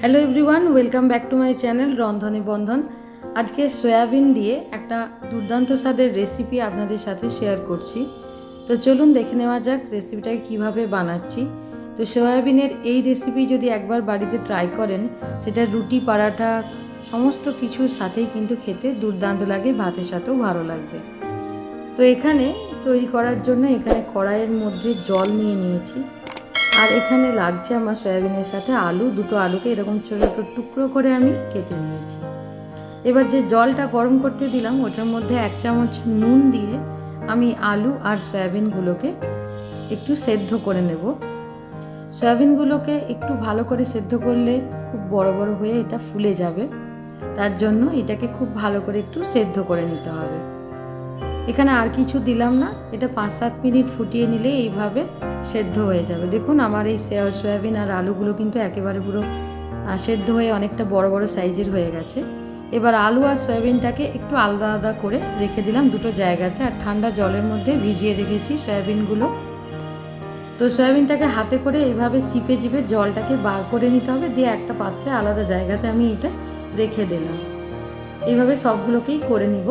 Hello everyone welcome back to my channel রন্ধনে বন্ধন আজকে soybean দিয়ে একটা দুর্দান্ত স্বাদের রেসিপি আপনাদের সাথে শেয়ার করছি। তো চলুন দেখে নেওয়া যাক রেসিপিটাকে কীভাবে বানাচ্ছি। তো সয়াবিনের এই রেসিপি যদি একবার বাড়িতে ট্রাই করেন, সেটা রুটি, পরাঠা, সমস্ত কিছুর সাথেই কিন্তু খেতে দুর্দান্ত লাগে, ভাতের সাথেও ভালো লাগবে। তো এখানে তৈরি করার জন্য এখানে কড়াইয়ের মধ্যে জল নিয়ে নিয়েছি। আর এখানে লাগছে আমার সয়াবিনের সাথে আলু, দুটো আলুকে এরকম ছোটো ছোটো টুকরো করে আমি কেটে নিয়েছি। এবার যে জলটা গরম করতে দিলাম, ওটার মধ্যে এক চামচ নুন দিয়ে আমি আলু আর সয়াবিনগুলোকে একটু সেদ্ধ করে নেব। সয়াবিনগুলোকে একটু ভালো করে সেদ্ধ করলে খুব বড় বড় হয়ে এটা ফুলে যাবে। তার জন্য এটাকে খুব ভালো করে একটু সেদ্ধ করে নিতে হবে। এখানে আর কিছু দিলাম না। এটা পাঁচ সাত মিনিট ফুটিয়ে নিলে এইভাবে সেদ্ধ হয়ে যাবে। দেখুন, আমার এই সয়াবিন আর আলুগুলো কিন্তু একেবারে পুরো সেদ্ধ হয়ে অনেকটা বড় বড় সাইজের হয়ে গেছে। এবার আলু আর সয়াবিনটাকে একটু আলাদা আলাদা করে রেখে দিলাম দুটো জায়গাতে আর ঠান্ডা জলের মধ্যে ভিজিয়ে রেখেছি সয়াবিনগুলো। তো সয়াবিনটাকে হাতে করে এইভাবে চিপে চিপে জলটাকে বার করে নিতে হবে, দিয়ে একটা পাত্রে আলাদা জায়গাতে আমি এটা রেখে দিলাম। এইভাবে সবগুলোকেই করে নিব।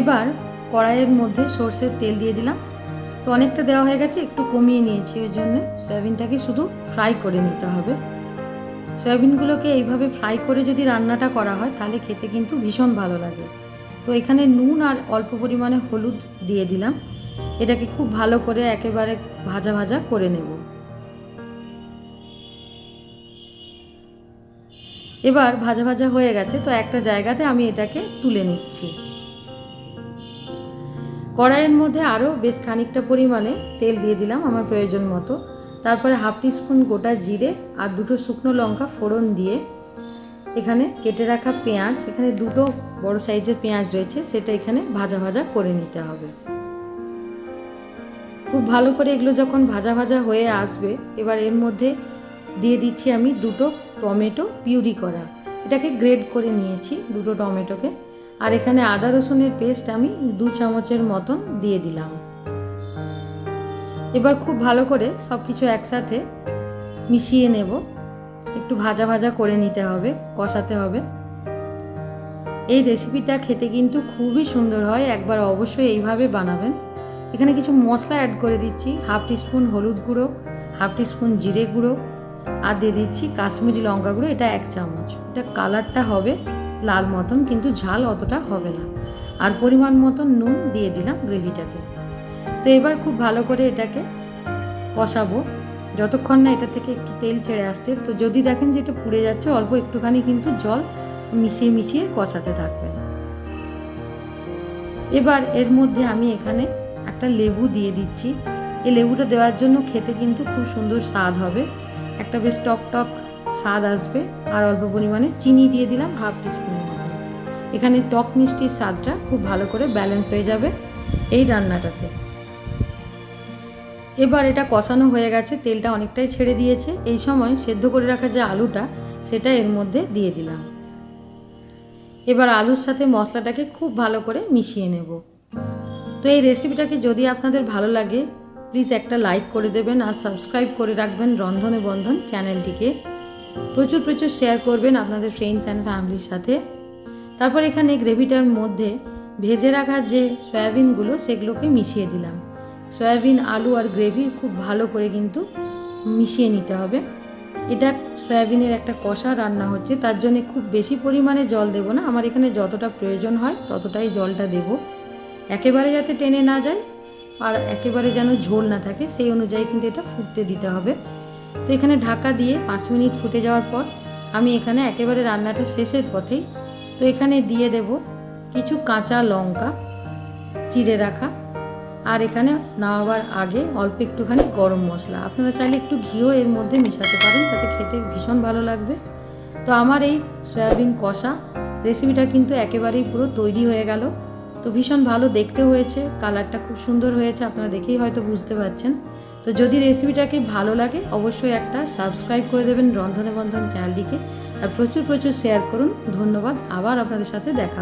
এবার কড়াইয়ের মধ্যে সর্ষের তেল দিয়ে দিলাম। তো অনেকটা দেওয়া হয়ে গেছে, একটু কমিয়ে নিয়েছি ওই জন্য। সয়াবিনটাকে শুধু ফ্রাই করে নিতে হবে। সয়াবিনগুলোকে এইভাবে ফ্রাই করে যদি রান্নাটা করা হয়, তাহলে খেতে কিন্তু ভীষণ ভালো লাগে। তো এখানে নুন আর অল্প পরিমাণে হলুদ দিয়ে দিলাম। এটাকে খুব ভালো করে একেবারে ভাজা ভাজা করে নেব। এবার ভাজা ভাজা হয়ে গেছে, তো একটা জায়গাতে আমি এটাকে তুলে নিচ্ছি। কড়াইয়ের মধ্যে আরও বেশ খানিকটা পরিমাণে তেল দিয়ে দিলাম আমার প্রয়োজন মতো। তারপরে হাফ টিস্পুন গোটা জিরে আর দুটো শুকনো লঙ্কা ফোড়ন দিয়ে এখানে কেটে রাখা পেঁয়াজ, এখানে দুটো বড় সাইজের পেঁয়াজ রয়েছে, সেটা এখানে ভাজা ভাজা করে নিতে হবে। খুব ভালো করে এগুলো যখন ভাজা ভাজা হয়ে আসবে, এবার এর মধ্যে দিয়ে দিচ্ছি আমি দুটো টমেটো পিউরি করা। এটাকে গ্রেড করে নিয়েছি দুটো টমেটোকে। আর এখানে আদা রসুনের পেস্ট আমি দু চামচের মতন দিয়ে দিলাম। এবার খুব ভালো করে সব কিছু একসাথে মিশিয়ে নেব। একটু ভাজা ভাজা করে নিতে হবে, কষাতে হবে। এই রেসিপিটা খেতে কিন্তু খুবই সুন্দর হয়, একবার অবশ্যই এইভাবে বানাবেন। এখানে কিছু মশলা অ্যাড করে দিচ্ছি হাফ টিস্পুন হলুদ গুঁড়ো হাফ টিস্পুন জিরে গুঁড়ো, আর দিয়ে দিচ্ছি কাশ্মীরি লঙ্কা গুঁড়ো, এটা এক চামচ। এটা কালারটা হবে লাল মতন, কিন্তু ঝাল অতটা হবে না। আর পরিমাণ মতন নুন দিয়ে দিলাম গ্রেভিটাতে। তো এবার খুব ভালো করে এটাকে কষাবো। যতক্ষণ না এটা থেকে একটু তেল ছেড়ে আসছে, তো যদি দেখেন যে এটা পুড়ে যাচ্ছে, অল্প একটুখানি কিন্তু জল মিশিয়ে মিশিয়ে কষাতে থাকবেন এবার এর মধ্যে আমি এখানে একটা লেবু দিয়ে দিচ্ছি। এই লেবুটা দেওয়ার জন্য খেতে কিন্তু খুব সুন্দর স্বাদ হবে। একটা বেশ টক টক স্বাদ আসবে। আর অল্প পরিমাণে চিনি দিয়ে দিলাম হাফ টিস্পুনের মতো এখানে টক মিষ্টির স্বাদটা খুব ভালো করে ব্যালেন্স হয়ে যাবে এই রান্নাটাতে। এবার এটা কষানো হয়ে গেছে, তেলটা অনেকটাই ছেড়ে দিয়েছে। এই সময় সেদ্ধ করে রাখা যে আলুটা, সেটা এর মধ্যে দিয়ে দিলাম। এবার আলুর সাথে মশলাটাকে খুব ভালো করে মিশিয়ে নেব। তো এই রেসিপিটাকে যদি আপনাদের ভালো লাগে, প্লিজ একটা লাইক করে দেবেন আর সাবস্ক্রাইব করে রাখবেন রন্ধনে বন্ধন চ্যানেলটিকে। প্রচুর প্রচুর শেয়ার করবেন আপনাদের ফ্রেন্ডস অ্যান্ড ফ্যামিলির সাথে। তারপর এখানে গ্রেভিটার মধ্যে ভেজে রাখা যে সয়াবিনগুলো সেগুলোকে মিশিয়ে দিলাম। সয়াবিন, আলু আর গ্রেভি খুব ভালো করে কিন্তু মিশিয়ে নিতে হবে। এটা সয়াবিনের একটা কষা রান্না হচ্ছে, তার জন্য খুব বেশি পরিমাণে জল দেবো না। আমার এখানে যতটা প্রয়োজন হয় ততটাই জলটা দেব। একেবারে যাতে টেনে না যায়, আর একেবারে যেন ঝোল না থাকে, সেই অনুযায়ী কিন্তু এটা ফুটতে দিতে হবে। তো এখানে ঢাকা দিয়ে পাঁচ মিনিট ফুটে যাওয়ার পর আমি এখানে একেবারে রান্নাটা শেষের পথেই তো এখানে দিয়ে দেব কিছু কাঁচা লঙ্কা চিড়ে রাখা। আর এখানে নামাবার আগে অল্প একটুখানি গরম মশলা। আপনারা চাইলে একটু ঘিও এর মধ্যে মেশাতে পারেন, তাতে খেতে ভীষণ ভালো লাগবে। তো আমার এই সয়াবিন কষা রেসিপিটা কিন্তু একেবারেই পুরো তৈরি হয়ে গেল। তো ভীষণ ভালো দেখতে হয়েছে, কালারটা খুব সুন্দর হয়েছে, আপনারা দেখেই হয়তো বুঝতে পারছেন। তো যদি রেসিপিটাকে ভালো লাগে, অবশ্যই একটা সাবস্ক্রাইব করে দেবেন রন্ধনে বন্ধন চ্যানেলটিকে। আর প্রচুর প্রচুর শেয়ার করুন। ধন্যবাদ। আবার আপনাদের সাথে দেখা